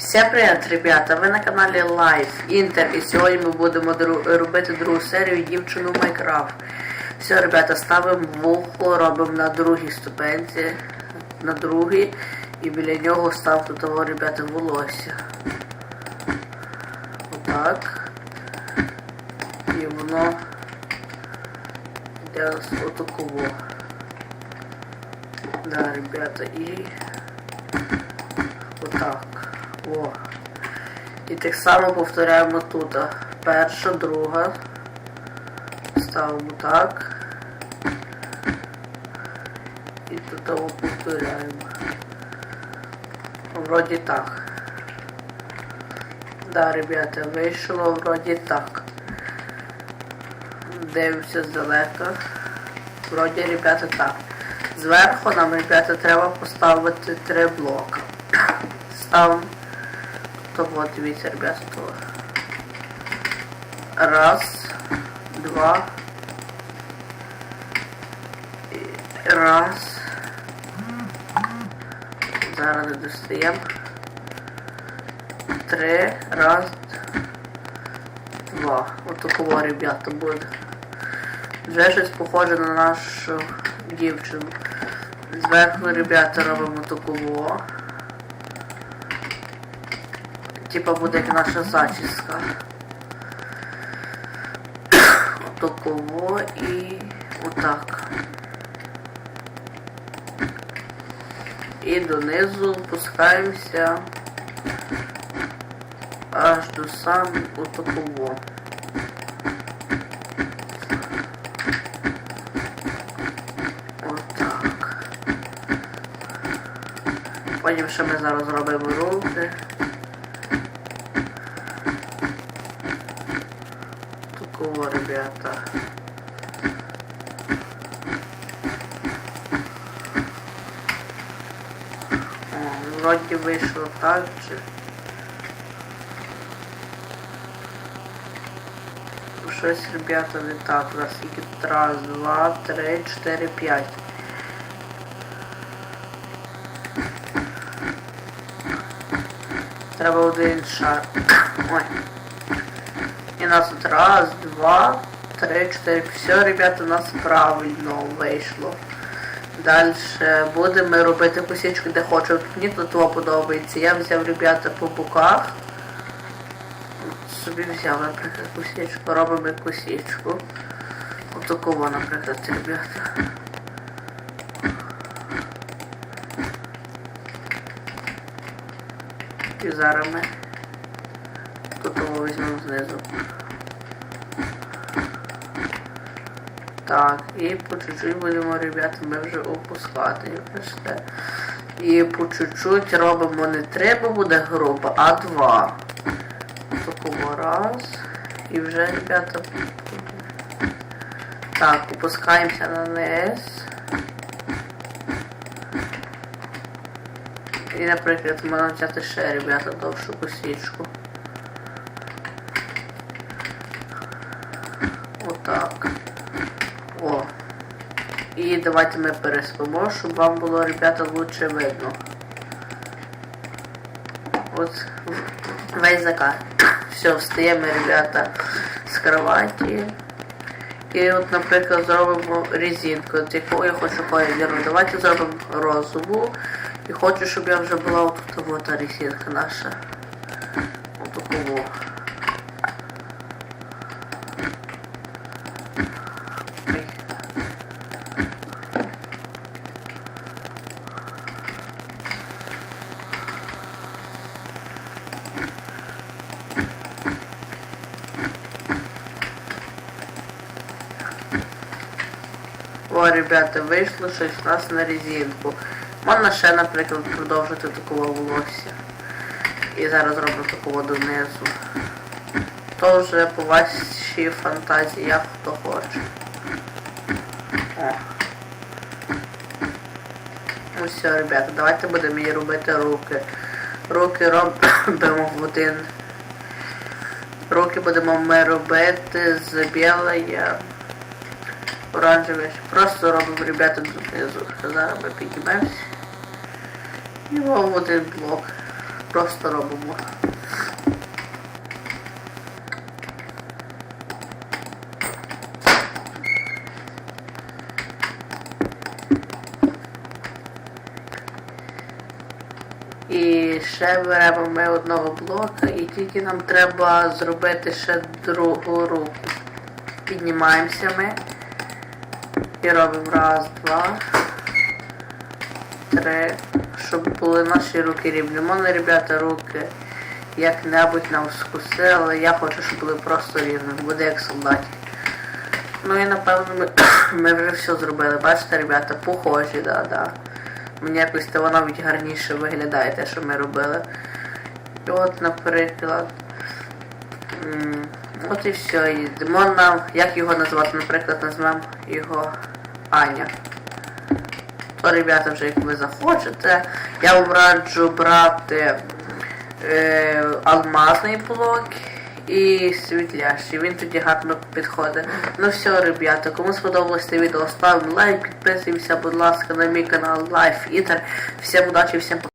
Всем привет, ребята! Ви на каналі Life Inter і сьогодні ми будемо робити другу серію дівчину Майкрафт. Все, ребята, ставимо вухо, робимо на другій ступенці, на другій, і біля нього ставте того, ребята, волосся. Отак. І воно йде отаково. Да, ребята, і отак. О. І так само повторяємо тут. Перша, друга. Ставимо так. І тут повторяємо. Вроді так. Да, ребята, вийшло вроді так. Дивимося здалека. Вроді, ребята, так. Зверху нам, ребята, треба поставити три блока. Ставимо. То вот, дивіться, ребята, то. Раз, два. Раз. Зараз не достаємо. Три, раз, два. От такого, ребята, буде. Вже щось похоже на нашу дівчину. Зверху, ребята, робимо такого. Типа буде наша зачіска. Отаково і отак. І донизу опускаємося аж до сам отаково. Отак. Потім ще ми зараз зробимо руки. Такого, ребята. О, вроде вышло так же. Щось, ребята, не так. У нас скільки тут? раз, два, три, чотири, п'ять. Треба один шар. Ой. Нас тут раз, два, три, чотири. Все, ребята, у нас правильно вийшло. Далі будемо робити косичку, де хочу. Мені тут подобається. Я взяв, ребята, по боках. Собі взяв, наприклад, косичку. Робимо косичку. Отакого, наприклад, ребята. І зараз ми тут візьмемо знизу. Так, і по чуть-чуть будемо, ребята, ми вже опускати. І по чуть-чуть робимо не три, бо буде грубо, а два. Такого раз. І вже, ребята, так, опускаємося на низ. І, наприклад, можна взяти ще, ребята, довшу косичку. Отак. О. І давайте ми переспимо, щоб вам було, ребята, лучше видно. От весь закат. Все, встаємо, ребята, з кроваті. І от, наприклад, зробимо резинку. От яку я хочу кольору. Давайте зробимо розову. І хочу, щоб я вже була отут вот резинка наша. Отаково. Ой. О, ребята, вийшло щось нас на резинку. Можна ще, наприклад, продовжити такого волосся. І зараз роблю такого донизу. То вже по вашій фантазії, як хто хоче. О. Ну все, ребята, давайте будемо їй робити руки. Руки робимо в один. Руки будемо ми робити з білої оранжевий. Просто робимо, ребята, донизу. Зараз ми підіймемося. І в один блок. просто робимо. І ще беремо ми одного блока, і тільки нам треба зробити ще другу руку. Піднімаємося ми і робимо раз, два, три, щоб були наші руки рівні. Мене, ребята, руки як-небудь нам скуси, але я хочу, щоб були просто рівні. Буде як солдаті. Ну і напевно ми, ми вже все зробили. Бачите, ребята, похожі, да, да. Мені якось то вона навіть гарніше виглядає те, що ми робили. І от, наприклад. От і все. І йдемо нам, як його назвати, наприклад, назвемо його Аня. То, ребята, вже як ви захочете. Я вам раджу брати е, алмазний блок і світлящий. Він тоді гарно підходить. Ну все, ребята, кому сподобалось це відео, ставимо лайк, підписуємося, будь ласка, на мій канал Life Eater. Всім удачі, всім пока.